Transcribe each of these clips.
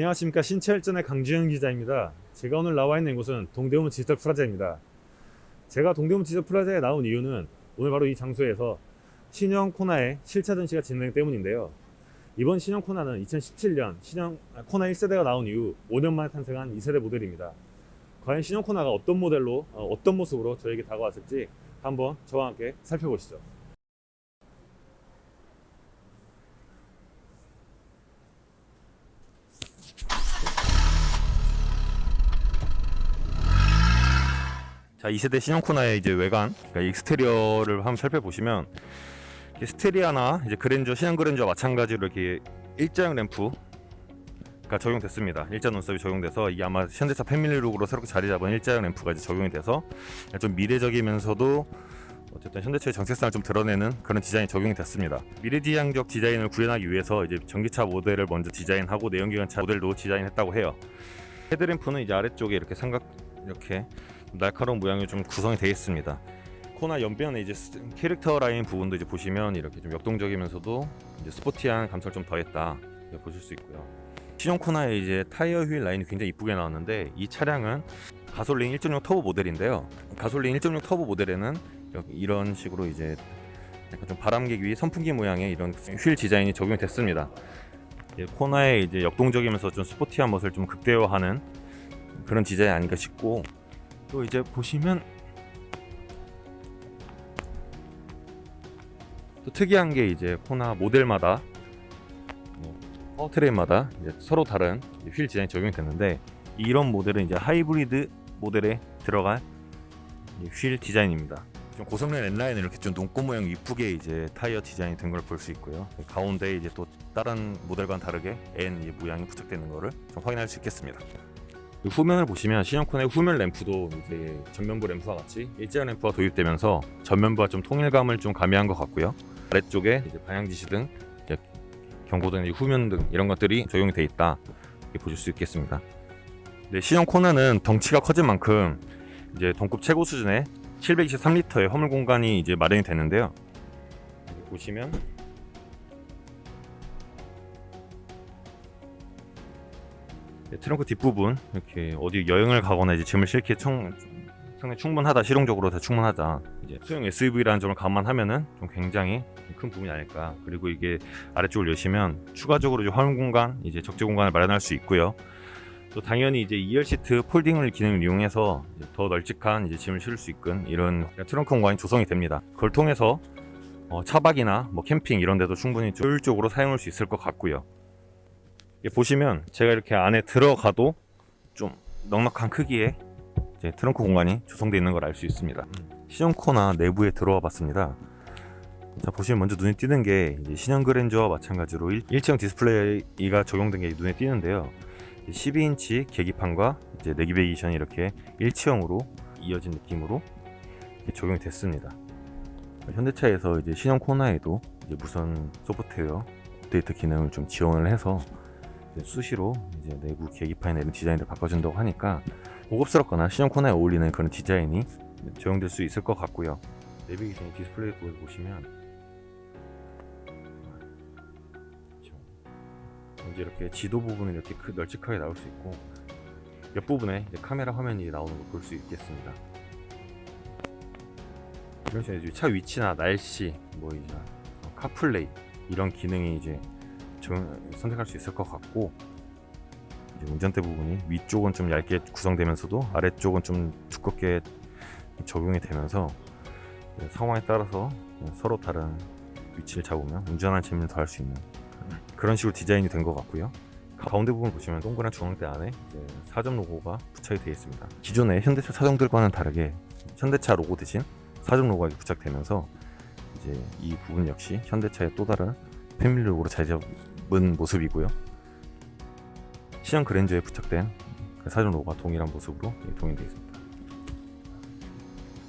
안녕하십니까 신체일전의 강주현 기자입니다. 제가 오늘 나와 있는 곳은 동대문 디지털 프라자입니다. 제가 동대문 디지털 프라자에 나온 이유는 오늘 바로 이 장소에서 신형 코나의 실차 전시가 진행 때문인데요. 이번 신형 코나는 2017년 신형 코나 1세대가 나온 이후 5년 만에 탄생한 2세대 모델입니다. 과연 신형 코나가 어떤 모델로 어, 어떤 모습으로 저에게 다가왔을지 한번 저와 함께 살펴보시죠. 자, 2세대 신형 코나의 이제 외관, 그러니까 익스테리어를 한번 살펴보시면 스테리아나 이제 그랜저, 신형 그랜저와 마찬가지로 이렇게 일자형 램프가 적용됐습니다. 일자 눈썹이 적용돼서 이게 아마 현대차 패밀리룩으로 새롭게 자리 잡은 일자형 램프가 이제 적용이 돼서 좀 미래적이면서도 어쨌든 현대차의 정체성을 좀 드러내는 그런 디자인이 적용이 됐습니다. 미래지향적 디자인을 구현하기 위해서 이제 전기차 모델을 먼저 디자인하고 내연기관차 모델도 디자인했다고 해요. 헤드램프는 이제 아래쪽에 이렇게 삼각 이렇게 날카로운 모양이 좀 구성이 되어 있습니다. 코나 옆면에 이제 스- 캐릭터 라인 부분도 이제 보시면 이렇게 좀 역동적이면서도 이제 스포티한 감성을 좀 더했다 보실 수 있고요. 신형 코나의 이제 타이어 휠 라인이 굉장히 이쁘게 나왔는데 이 차량은 가솔린 1.6 터보 모델인데요. 가솔린 1.6 터보 모델에는 이런 식으로 이제 약간 좀 바람개기 위 선풍기 모양의 이런 휠 디자인이 적용이 됐습니다. 이제 코나의 이제 역동적이면서 좀 스포티한 멋을 좀 극대화하는 그런 디자인 아닌가 싶고 또 이제 보시면 또 특이한 게 이제 코나 모델마다 뭐 파워트레인마다 이제 서로 다른 휠 디자인이 적용이 됐는데 이런 모델은 이제 하이브리드 모델에 들어갈 이휠 디자인입니다. 좀 고성능 N라인을 이렇게 좀 눈꽃 모양 이쁘게 이제 타이어 디자인이 된 걸 볼 수 있고요. 가운데 이제 또 다른 모델과는 다르게 N 이 모양이 부착되는 거를 좀 확인할 수 있겠습니다. 이 후면을 보시면 신형콘의 후면 램프도 이제 전면부 램프와 같이 일자형 램프가 도입되면서 전면부와 좀 통일감을 좀 가미한 것 같고요. 아래쪽에 이제 방향 지시등, 경고등, 후면등 이런 것들이 적용이 돼 있다 보실 수 있겠습니다. 네, 신형 코나는 덩치가 커진 만큼 이제 동급 최고 수준의 723리터의 허물 공간이 이제 마련이 되는데요. 보시면 트렁크 뒷부분 이렇게 어디 여행을 가거나 이제 짐을 실기 청, 상당히 충분하다 실용적으로 다 충분하다. 이제 소형 SUV라는 점을 감안하면은 좀 굉장히 큰 부분이 아닐까. 그리고 이게 아래쪽을 여시면 추가적으로 이제 화물 공간 이제 적재 공간을 마련할 수 있고요. 또 당연히 이제 2열 시트 폴딩을 기능을 이용해서 더 널찍한 이제 짐을 실을 수 있는 이런 트렁크 공간이 조성이 됩니다. 그걸 통해서 어, 차박이나 뭐 캠핑 이런 데도 충분히 좀 효율적으로 사용할 수 있을 것 같고요 보시면 제가 이렇게 안에 들어가도 좀 넉넉한 크기의 트렁크 공간이 조성되어 있는 걸 알 수 있습니다. 신형 코나 내부에 들어와 봤습니다. 자 보시면 먼저 눈에 띄는 게 신형 그랜저와 마찬가지로 일, 일체형 디스플레이가 적용된 게 눈에 띄는데요. 12인치 계기판과 이제 내비게이션이 이렇게 일체형으로 이어진 느낌으로 적용이 됐습니다. 현대차에서 이제 신형 코나에도 이제 무선 소프트웨어 업데이트 기능을 좀 지원을 해서 수시로 이제 내부 계기판이나 이런 디자인을 바꿔준다고 하니까 고급스럽거나 신형 코나에 어울리는 그런 디자인이 적용될 수 있을 것 같고요. 내비게이션 디스플레이 보시면 이제 이렇게 지도 부분이 이렇게 크- 널찍하게 나올 수 있고 옆 부분에 카메라 화면이 나오는 걸 볼 수 있겠습니다. 이런 식으로 차 위치나 날씨, 뭐 이제 카플레이 이런 기능이 이제 정- 선택할 수 있을 것 같고 운전대 부분이 위쪽은 좀 얇게 구성되면서도 아래쪽은 좀 두껍게 적용이 되면서 상황에 따라서 서로 다른 위치를 잡으면 운전한 재미를 더할 수 있는 그런 식으로 디자인이 된 것 같고요. 가운데 부분 보시면 동그란 중앙대 안에 사점 로고가 부착이 되어 있습니다. 기존의 현대차 차종들과는 다르게 현대차 로고 대신 사점 로고가 부착되면서 이제 이 부분 역시 현대차의 또 다른 패밀리 로고로 자리 잡 은 모습이고요. 신형 그랜저에 부착된 그 사전 로고가 동일한 모습으로 예, 동일되어 있습니다.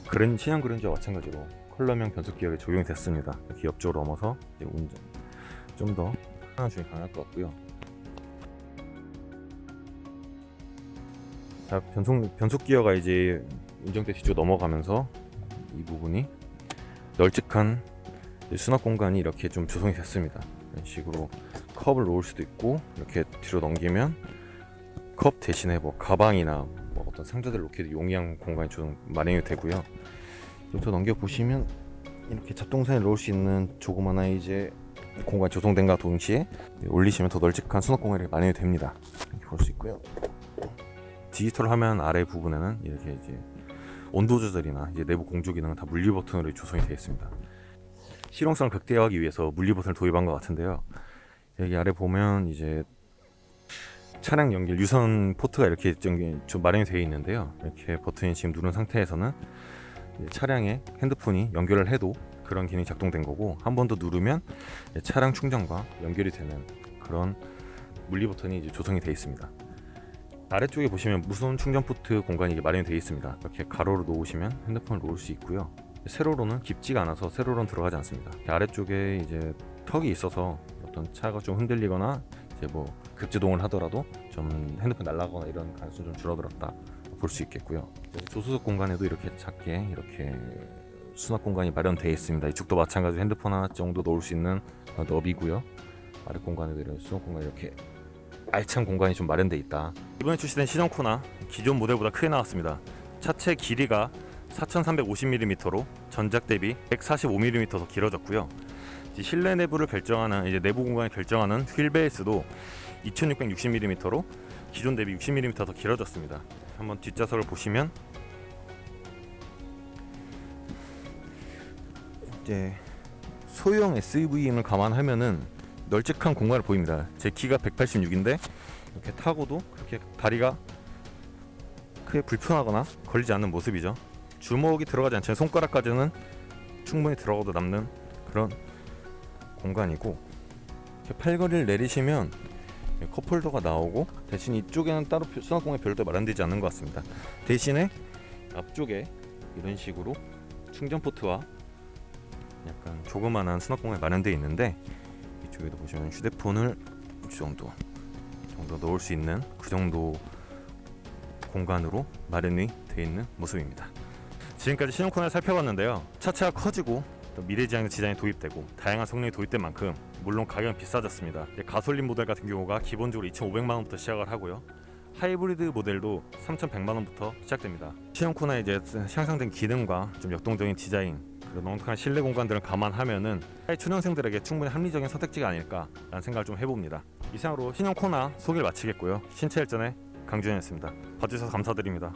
그랜 신형 그랜저와 마찬가지로 컬러명 변속 기어에 적용이 됐습니다. 이렇게 옆쪽으로 넘어서 이제 운전 좀더 편한 중이 강할 것 같고요. 자 변속 변속 기어가 이제 운전대 뒤쪽으로 넘어가면서 이 부분이 널찍한 수납 공간이 이렇게 좀 조성이 됐습니다. 이런 식으로 컵을 놓을 수도 있고 이렇게 뒤로 넘기면 컵 대신에 뭐 가방이나 뭐 어떤 상자들 놓기도 용이한 공간이 좀 마련이 되고요. 또 넘겨 보시면 이렇게 잡동사니를 놓을 수 있는 조그마한 이제 공간 조성된과 동시에 올리시면 더 널찍한 수납 공간이 마련이 됩니다. 이렇게 볼 수 있고요. 디지털 화면 아래 부분에는 이렇게 이제 온도 조절이나 이제 내부 공조 기능은 다 물리 버튼으로 조성이 되어 있습니다. 실용성을 극대화하기 위해서 물리 버튼을 도입한 것 같은데요. 여기 아래 보면 이제 차량 연결 유선 포트가 이렇게 좀, 좀 마련이 되어 있는데요. 이렇게 버튼이 지금 누른 상태에서는 차량에 핸드폰이 연결을 해도 그런 기능이 작동된 거고 한 번 더 누르면 차량 충전과 연결이 되는 그런 물리 버튼이 이제 조성이 되어 있습니다. 아래쪽에 보시면 무선 충전 포트 공간이 마련이 되어 있습니다. 이렇게 가로로 놓으시면 핸드폰을 놓을 수 있고요. 세로로는 깊지가 않아서 세로로는 들어가지 않습니다. 아래쪽에 이제 턱이 있어서 어떤 차가 좀 흔들리거나 이제 뭐 급제동을 하더라도 좀 핸드폰 날아가거나 이런 가능성이 좀 줄어들었다 볼 수 있겠고요. 조수석 공간에도 이렇게 작게 이렇게 수납 공간이 마련되어 있습니다. 이쪽도 마찬가지로 핸드폰 하나 정도 놓을 수 있는 너비고요. 아래 공간에도 이런 수납 공간 이렇게 알찬 공간이 좀 마련돼 있다. 이번에 출시된 시정 코나 기존 모델보다 크게 나왔습니다. 차체 길이가 4,350mm로 전작 대비 145mm 더 길어졌고요. 실내 내부를 결정하는 이제 내부 공간을 결정하는 휠 베이스도 2,660mm로 기존 대비 60mm 더 길어졌습니다. 한번 뒷좌석을 보시면 이제 소형 SUV임을 감안하면은 널찍한 공간을 보입니다. 제 키가 186인데 이렇게 타고도 그렇게 다리가 크게 불편하거나 걸리지 않는 모습이죠. 주먹이 들어가지 않지만 손가락까지는 충분히 들어가도 남는 그런 공간이고 팔걸이를 내리시면 컵홀더가 나오고 대신 이쪽에는 따로 표- 수납 공간이 별도 마련되지 않는 것 같습니다. 대신에 앞쪽에 이런 식으로 충전 포트와 약간 조그만한 수납 공간이 마련되어 있는데 이쪽에도 보시면 휴대폰을 이 정도 정도 넣을 수 있는 그 정도 공간으로 마련이 되어 있는 모습입니다. 지금까지 신형 코너를 살펴봤는데요. 차체가 커지고 또 미래지향 디자인이 도입되고 다양한 성능이 도입된 만큼 물론 가격은 비싸졌습니다. 가솔린 모델 같은 경우가 기본적으로 2,500만 원부터 시작을 하고요. 하이브리드 모델도 3,100만 원부터 시작됩니다. 신형 코너의 이제 향상된 기능과 좀 역동적인 디자인 그리고 넉넉한 실내 공간들을 감안하면은 하이 초년생들에게 충분히 합리적인 선택지가 아닐까라는 생각을 좀 해봅니다. 이상으로 신형 코나 소개를 마치겠고요. 신체 일전의 강준현이었습니다. 봐주셔서 감사드립니다.